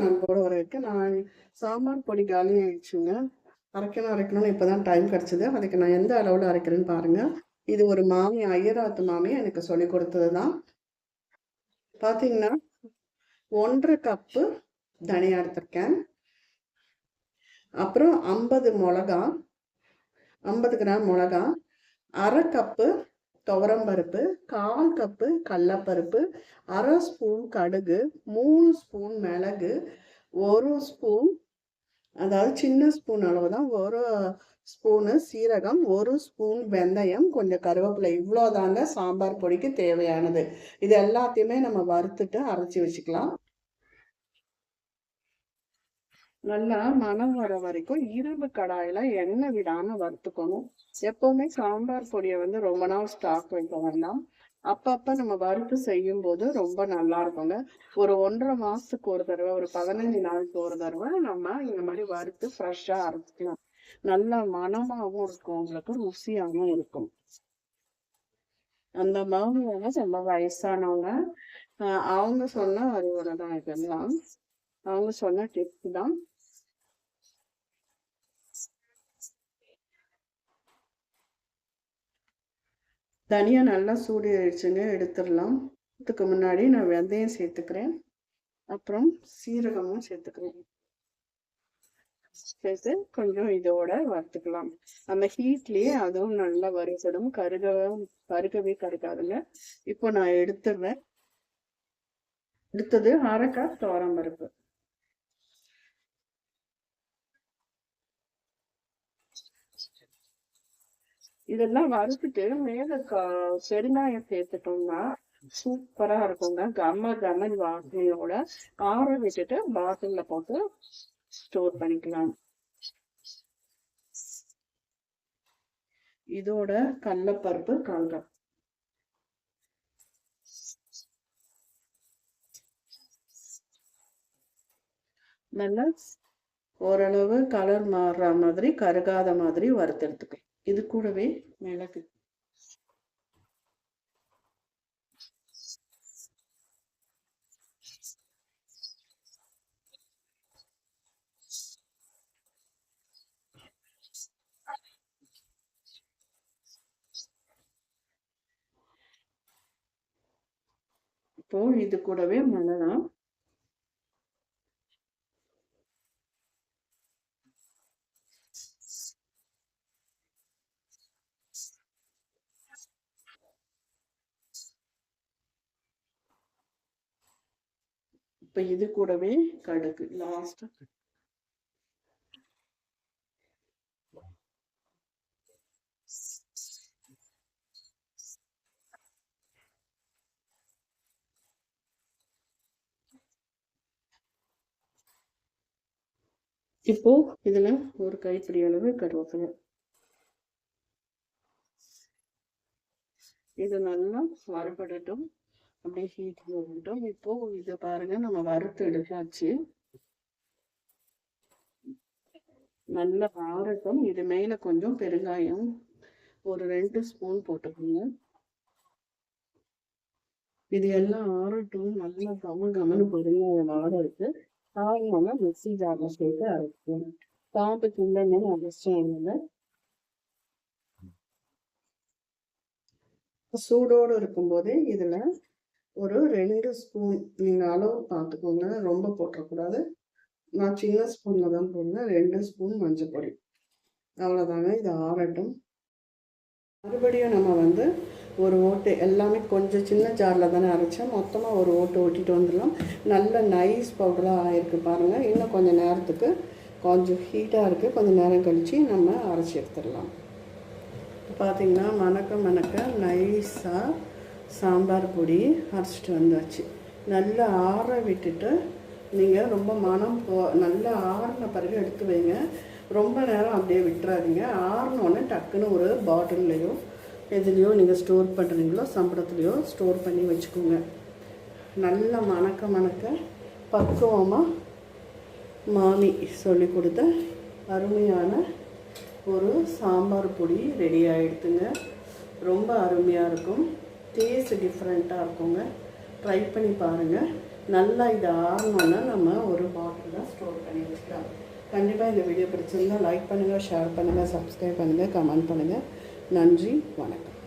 நான் போட வர இருக்கேன் நான் சாம்பார் பொடி காலி ஆயிடுச்சுங்க. அரைக்கணும் அரைக்கணும்னு இப்போ தான் டைம் கிடச்சிது. அதுக்கு நான் எந்த அளவில் அரைக்கிறேன்னு பாருங்கள் இது ஒரு மாமி ஐயராத்து மாமி எனக்கு சொல்லி கொடுத்தது தான் பார்த்தீங்கன்னா ஒன்றரை கப்பு தனியா எடுத்திருக்கேன். அப்புறம் ஐம்பது மிளகா ஐம்பது கிராம் மிளகா அரை கப்பு துவரம்பருப்பு கால் கப்பு கடலப்பருப்பு அரை ஸ்பூன் கடுகு மூணு ஸ்பூன் மிளகு ஒரு ஸ்பூன் அதாவது சின்ன ஸ்பூன் அளவு தான் ஒரு ஸ்பூனு சீரகம் ஒரு ஸ்பூன் வெந்தயம் கொஞ்சம் கருவேப்பிலை இவ்வளோதாங்க சாம்பார் பொடிக்கு தேவையானது. இது எல்லாத்தையுமே நம்ம வறுத்துட்டு அரைச்சி வச்சுக்கலாம். நல்லா மணம் வர வரைக்கும் இரும்பு கடாயில எண்ணெய் விடாம வறுத்துக்கணும். எப்பவுமே சாம்பார் பொடியை வந்து ரொம்ப நாள் ஸ்டாக் வைக்க வேண்டாம். அப்பப்ப நம்ம வறுத்து செய்யும் போது ரொம்ப நல்லா இருக்குங்க. ஒரு ஒன்றரை மாசத்துக்கு ஒரு தடவை ஒரு பதினஞ்சு நாளுக்கு ஒரு தடவை நம்ம இந்த மாதிரி வறுத்து ஃப்ரெஷ்ஷா அரைச்சிக்கலாம். நல்லா மனமாகவும் இருக்கும் உங்களுக்கு ருசியாகவும் இருக்கும். அந்த மாவுங்க ரொம்ப வயசானவங்க. அவங்க சொன்ன அறிவுரை தான் இதெல்லாம். அவங்க சொன்ன டிப்ஸ் தான். தனியாக நல்லா சூடு ஆயிடுச்சுங்க எடுத்துடலாம். இதுக்கு முன்னாடி நான் வெந்தயம் சேர்த்துக்கிறேன். அப்புறம் சீரகமும் சேர்த்துக்கிறேன். சேர்த்து கொஞ்சம் இதோட வறுத்துக்கலாம். அந்த ஹீட்லயே அதுவும் நல்லா வறுத்துடும் கருகவே கருகவே கருகாதுங்க. இப்போ நான் எடுத்துடுறேன். எடுத்தது அரைக்காய் தோரம் பருப்பு. இதெல்லாம் வறுத்துட்டு மேல க- பெருங்காயம் சேர்த்துட்டோம்னா சூப்பரா இருக்குங்க. கம்ம கம்மன் வாசனையோட ஆற விட்டுட்டு பாட்டில்ல போட்டு ஸ்டோர் பண்ணிக்கலாம். இதோட கடலப்பருப்பு கால் நல்லா ஓரளவு கலர் மாறுற மாதிரி கருகாத மாதிரி வறுத்தெடுத்துக்கலாம் இது கூடவே மிளகு. இப்போ இது கூடவே மிளகா இப்ப இது கூடவே கடுகு லாஸ்ட் இப்போ இதுல ஒரு கைப்பிடி அளவு கருவேப்பிலை. இது நல்லா வறுபடட்டும். அப்படியே ஹீட் வரட்டும் இப்போ இதை பாருங்க நம்ம வறுத்து எடுத்தாச்சு. நல்ல வாரட்டும் இது மேல கொஞ்சம் பெருங்காயம் ஒரு ரெண்டு ஸ்பூன் போட்டுக்கோங்க. இது எல்லாம் ஆறட்டும். நல்லா கம கமனு பெருங்காயம் ஆற இருக்கு மிக்சி மிக்ஸி சேர்த்து அரைக்கும் காம்பு கிண்டன்னு அரைச்சோம் இல்லை சூடோடு இருக்கும்போது இதுல ஒரு ரெண்டு ஸ்பூன் நீங்கள் அளவு பார்த்துக்கோங்க. ரொம்ப போட்டக்கூடாது. நான் சின்ன ஸ்பூனில் தான் போடுவேன். ரெண்டு ஸ்பூன் மஞ்சள் பொடி. அவ்வளோதாங்க இது ஆறட்டும். மறுபடியும் நம்ம வந்து ஒரு ஓட்டு எல்லாமே கொஞ்சம் சின்ன ஜாரில் தானே அரைச்சோம். மொத்தமாக ஒரு ஓட்டு ஓட்டிட்டு வந்துடலாம். நல்ல நைஸ் பவுடராக ஆயிருக்கு பாருங்கள் இன்னும் கொஞ்சம் நேரத்துக்கு கொஞ்சம் ஹீட்டாக இருக்குது கொஞ்சம் நேரம் கழித்து நம்ம அரைச்சி எடுத்துடலாம். பார்த்திங்கன்னா மணக்க மணக்க நைஸாக சாம்பார் பொடி அரைச்சிட்டு வந்தாச்சு. நல்லா ஆற விட்டுட்டு நீங்கள் ரொம்ப மனம் போ நல்லா ஆறின பிறகு எடுத்து வைங்க. ரொம்ப நேரம் அப்படியே விட்டுறாதீங்க. ஆறினோடனே டக்குன்னு ஒரு பாட்டில்லையோ எதுலேயோ நீங்கள் ஸ்டோர் பண்ணுறீங்களோ சம்பளத்துலேயோ ஸ்டோர் பண்ணி வச்சுக்கோங்க. நல்லா மணக்க மணக்க பக்குவமாக மாமி சொல்லி கொடுத்த அருமையான ஒரு சாம்பார் பொடி ரெடி ஆகிடுதுங்க ரொம்ப அருமையாக இருக்கும். டேஸ்ட் டிஃப்ரெண்ட்டாக இருக்குங்க. ட்ரை பண்ணி பாருங்கள் நல்லா இது ஆறணும்னா நம்ம ஒரு பாட்டில் ஸ்டோர் பண்ணி வச்சுக்கலாம். கண்டிப்பாக இந்த வீடியோ பிடிச்சிருந்தால் லைக் பண்ணுங்கள் ஷேர் பண்ணுங்கள் சப்ஸ்கிரைப் பண்ணுங்கள் கமெண்ட் பண்ணுங்கள் நன்றி வணக்கம்.